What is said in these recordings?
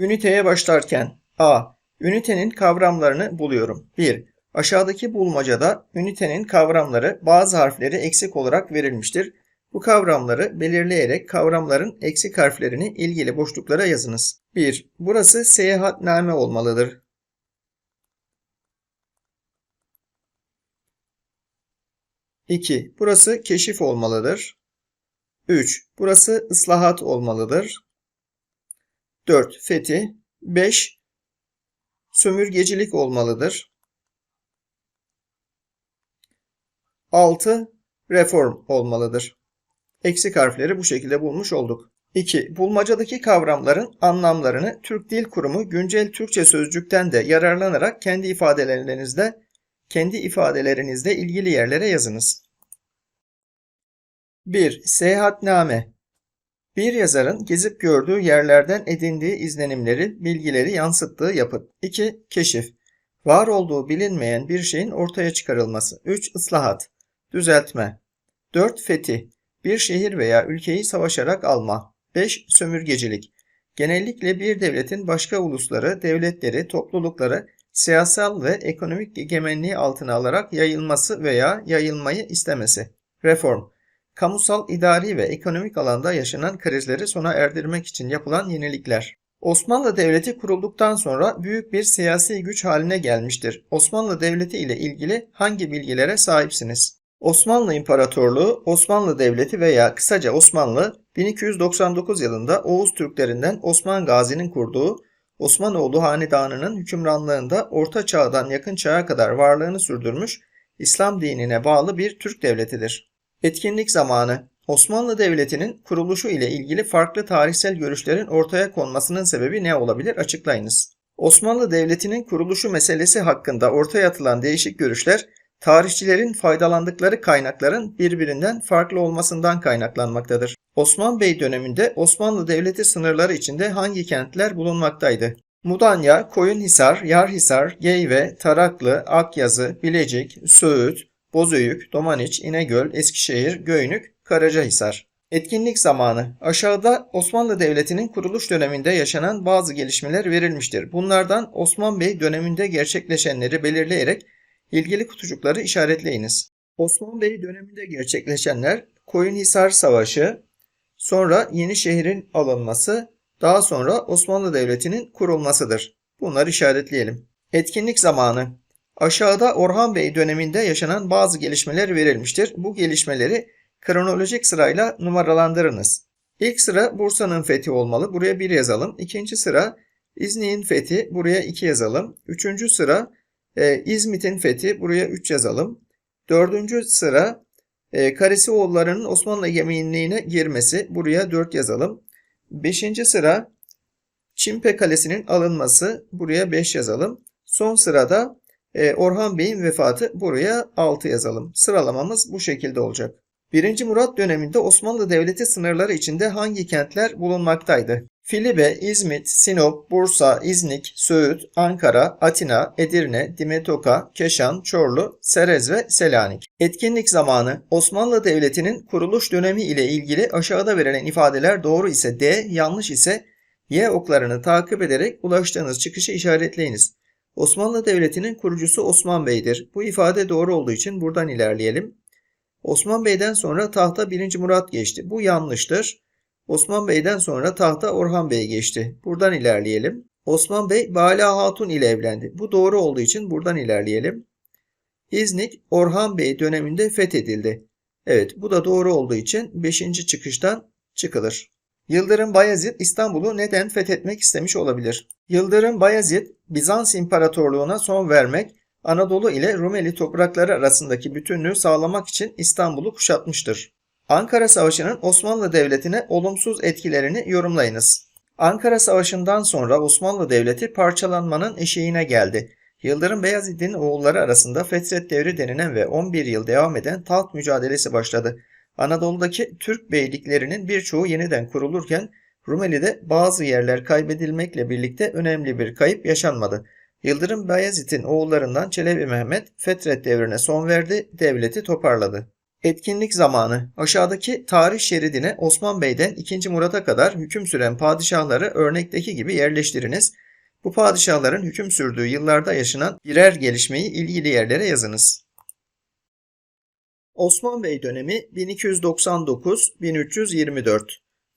Üniteye başlarken A. Ünitenin kavramlarını buluyorum. 1. Aşağıdaki bulmacada ünitenin kavramları bazı harfleri eksik olarak verilmiştir. Bu kavramları belirleyerek kavramların eksik harflerini ilgili boşluklara yazınız. 1. Burası seyahatname olmalıdır. 2. Burası keşif olmalıdır. 3. Burası ıslahat olmalıdır. 4. Fethi. 5. Sömürgecilik olmalıdır. 6. Reform olmalıdır. Eksik harfleri bu şekilde bulmuş olduk. 2. Bulmacadaki kavramların anlamlarını Türk Dil Kurumu güncel Türkçe sözcükten de yararlanarak kendi ifadelerinizde kendi ifadelerinizde ilgili yerlere yazınız. 1. Seyahatname Bir yazarın gezip gördüğü yerlerden edindiği izlenimleri, bilgileri yansıttığı yapıt. 2. Keşif Var olduğu bilinmeyen bir şeyin ortaya çıkarılması. 3. Islahat Düzeltme 4. Fetih Bir şehir veya ülkeyi savaşarak alma. 5. Sömürgecilik Genellikle bir devletin başka ulusları, devletleri, toplulukları siyasal ve ekonomik egemenliği altına alarak yayılması veya yayılmayı istemesi. Reform Kamusal, idari ve ekonomik alanda yaşanan krizleri sona erdirmek için yapılan yenilikler. Osmanlı Devleti kurulduktan sonra büyük bir siyasi güç haline gelmiştir. Osmanlı Devleti ile ilgili hangi bilgilere sahipsiniz? Osmanlı İmparatorluğu, Osmanlı Devleti veya kısaca Osmanlı, 1299 yılında Oğuz Türklerinden Osman Gazi'nin kurduğu Osmanoğlu Hanedanı'nın hükümranlığında Orta Çağ'dan yakın çağa kadar varlığını sürdürmüş İslam dinine bağlı bir Türk devletidir. Etkinlik zamanı Osmanlı Devleti'nin kuruluşu ile ilgili farklı tarihsel görüşlerin ortaya konmasının sebebi ne olabilir açıklayınız. Osmanlı Devleti'nin kuruluşu meselesi hakkında ortaya atılan değişik görüşler tarihçilerin faydalandıkları kaynakların birbirinden farklı olmasından kaynaklanmaktadır. Osman Bey döneminde Osmanlı Devleti sınırları içinde hangi kentler bulunmaktaydı? Mudanya, Koyunhisar, Yarhisar, Geyve, Taraklı, Akyazı, Bilecik, Söğüt, Bozüyük, Domaniç, İnegöl, Eskişehir, Göynük, Karacahisar. Etkinlik zamanı. Aşağıda Osmanlı Devleti'nin kuruluş döneminde yaşanan bazı gelişmeler verilmiştir. Bunlardan Osman Bey döneminde gerçekleşenleri belirleyerek ilgili kutucukları işaretleyiniz. Osman Bey döneminde gerçekleşenler Koyunhisar Savaşı, sonra Yenişehir'in alınması, daha sonra Osmanlı Devleti'nin kurulmasıdır. Bunları işaretleyelim. Etkinlik zamanı. Aşağıda Orhan Bey döneminde yaşanan bazı gelişmeler verilmiştir. Bu gelişmeleri kronolojik sırayla numaralandırınız. İlk sıra Bursa'nın fethi olmalı. Buraya 1 yazalım. İkinci sıra İznik'in fethi. Buraya 2 yazalım. Üçüncü sıra e, İzmit'in fethi. Buraya 3 yazalım. Dördüncü sıra e, Karasioğulları'nın Osmanlı egemenliğine girmesi. Buraya 4 yazalım. Beşinci sıra Çimpe Kalesi'nin alınması. Buraya 5 yazalım. Son sırada e, Orhan Bey'in vefatı. Buraya 6 yazalım. Sıralamamız bu şekilde olacak. 1. Murat döneminde Osmanlı Devleti sınırları içinde hangi kentler bulunmaktaydı? Filibe, İzmit, Sinop, Bursa, İznik, Söğüt, Ankara, Atina, Edirne, Dimetoka, Keşan, Çorlu, Serez ve Selanik. Etkinlik zamanı Osmanlı Devleti'nin kuruluş dönemi ile ilgili aşağıda verilen ifadeler doğru ise D, yanlış ise Y oklarını takip ederek ulaştığınız çıkışı işaretleyiniz. Osmanlı Devleti'nin kurucusu Osman Bey'dir. Bu ifade doğru olduğu için buradan ilerleyelim. Osman Bey'den sonra tahta 1. Murat geçti. Bu yanlıştır. Osman Bey'den sonra tahta Orhan Bey geçti. Buradan ilerleyelim. Osman Bey Bala Hatun ile evlendi. Bu doğru olduğu için buradan ilerleyelim. İznik Orhan Bey döneminde fethedildi. Evet bu da doğru olduğu için 5. çıkıştan çıkılır. Yıldırım Bayezid İstanbul'u neden fethetmek istemiş olabilir? Yıldırım Bayezid Bizans İmparatorluğu'na son vermek Anadolu ile Rumeli toprakları arasındaki bütünlüğü sağlamak için İstanbul'u kuşatmıştır. Ankara Savaşı'nın Osmanlı Devleti'ne olumsuz etkilerini yorumlayınız. Ankara Savaşı'ndan sonra Osmanlı Devleti parçalanmanın eşiğine geldi. Yıldırım Beyazıt'ın oğulları arasında Fetret Devri denilen ve 11 yıl devam eden taht mücadelesi başladı. Anadolu'daki Türk beyliklerinin birçoğu yeniden kurulurken Rumeli'de bazı yerler kaybedilmekle birlikte önemli bir kayıp yaşanmadı. Yıldırım Bayezid'in oğullarından Çelebi Mehmet Fetret devrine son verdi, devleti toparladı. Etkinlik zamanı. Aşağıdaki tarih şeridine Osman Bey'den 2. Murat'a kadar hüküm süren padişahları örnekteki gibi yerleştiriniz. Bu padişahların hüküm sürdüğü yıllarda yaşanan birer gelişmeyi ilgili yerlere yazınız. Osman Bey dönemi 1299-1324.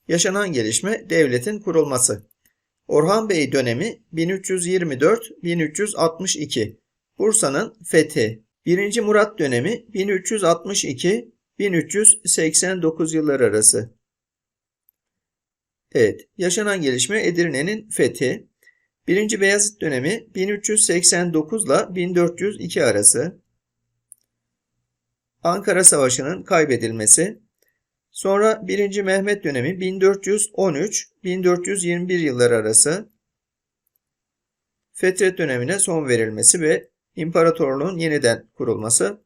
Yaşanan gelişme devletin kurulması. Orhan Bey dönemi 1324-1362. Bursa'nın fethi. 1. Murat dönemi 1362-1389 yılları arası. Evet, yaşanan gelişme Edirne'nin fethi. 1. Beyazıt dönemi 1389 ile 1402 arası. Ankara Savaşı'nın kaybedilmesi. Sonra 1. Mehmet dönemi 1413-1421 yılları arası. Fetret dönemine son verilmesi ve imparatorluğun yeniden kurulması.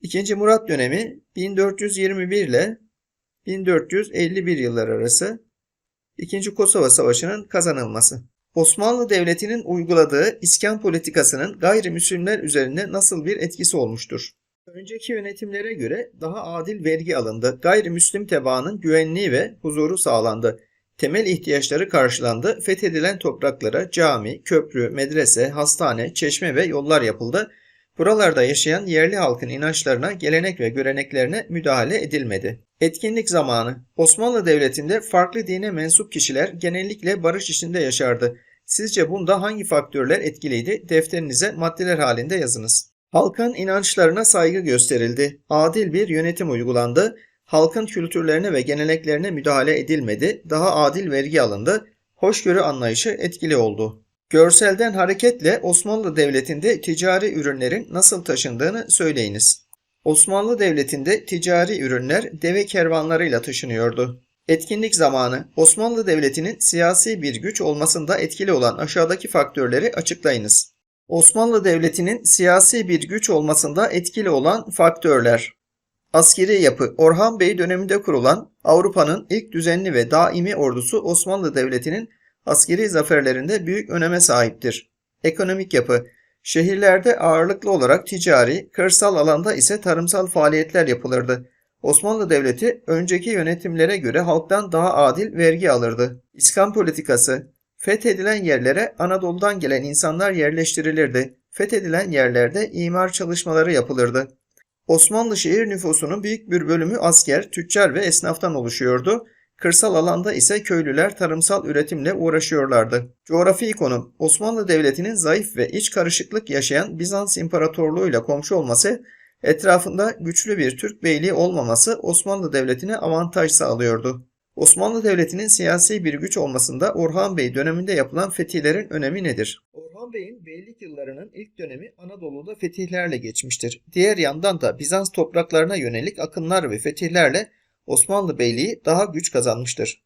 2. Murat dönemi 1421 ile 1451 yıllar arası. 2. Kosova Savaşı'nın kazanılması. Osmanlı Devleti'nin uyguladığı iskan politikasının gayrimüslimler üzerinde nasıl bir etkisi olmuştur? Önceki yönetimlere göre daha adil vergi alındı. Gayrimüslim tebaanın güvenliği ve huzuru sağlandı. Temel ihtiyaçları karşılandı. Fethedilen topraklara cami, köprü, medrese, hastane, çeşme ve yollar yapıldı. Buralarda yaşayan yerli halkın inançlarına, gelenek ve göreneklerine müdahale edilmedi. Etkinlik zamanı. Osmanlı Devleti'nde farklı dine mensup kişiler genellikle barış içinde yaşardı. Sizce bunda hangi faktörler etkiliydi? Defterinize maddeler halinde yazınız. Halkın inançlarına saygı gösterildi. Adil bir yönetim uygulandı. Halkın kültürlerine ve geleneklerine müdahale edilmedi. Daha adil vergi alındı. Hoşgörü anlayışı etkili oldu. Görselden hareketle Osmanlı Devleti'nde ticari ürünlerin nasıl taşındığını söyleyiniz. Osmanlı Devleti'nde ticari ürünler deve kervanlarıyla taşınıyordu. Etkinlik zamanı Osmanlı Devleti'nin siyasi bir güç olmasında etkili olan aşağıdaki faktörleri açıklayınız. Osmanlı Devleti'nin siyasi bir güç olmasında etkili olan faktörler. Askeri yapı Orhan Bey döneminde kurulan Avrupa'nın ilk düzenli ve daimi ordusu Osmanlı Devleti'nin askeri zaferlerinde büyük öneme sahiptir. Ekonomik yapı Şehirlerde ağırlıklı olarak ticari, kırsal alanda ise tarımsal faaliyetler yapılırdı. Osmanlı Devleti önceki yönetimlere göre halktan daha adil vergi alırdı. İskan politikası Fethedilen yerlere Anadolu'dan gelen insanlar yerleştirilirdi. Fethedilen yerlerde imar çalışmaları yapılırdı. Osmanlı şehir nüfusunun büyük bir bölümü asker, tüccar ve esnaftan oluşuyordu. Kırsal alanda ise köylüler tarımsal üretimle uğraşıyorlardı. Coğrafi konum Osmanlı Devleti'nin zayıf ve iç karışıklık yaşayan Bizans İmparatorluğu ile komşu olması, etrafında güçlü bir Türk beyliği olmaması Osmanlı Devleti'ne avantaj sağlıyordu. Osmanlı Devleti'nin siyasi bir güç olmasında Orhan Bey döneminde yapılan fetihlerin önemi nedir? Orhan Bey'in beylik yıllarının ilk dönemi Anadolu'da fetihlerle geçmiştir. Diğer yandan da Bizans topraklarına yönelik akınlar ve fetihlerle Osmanlı Beyliği daha güç kazanmıştır.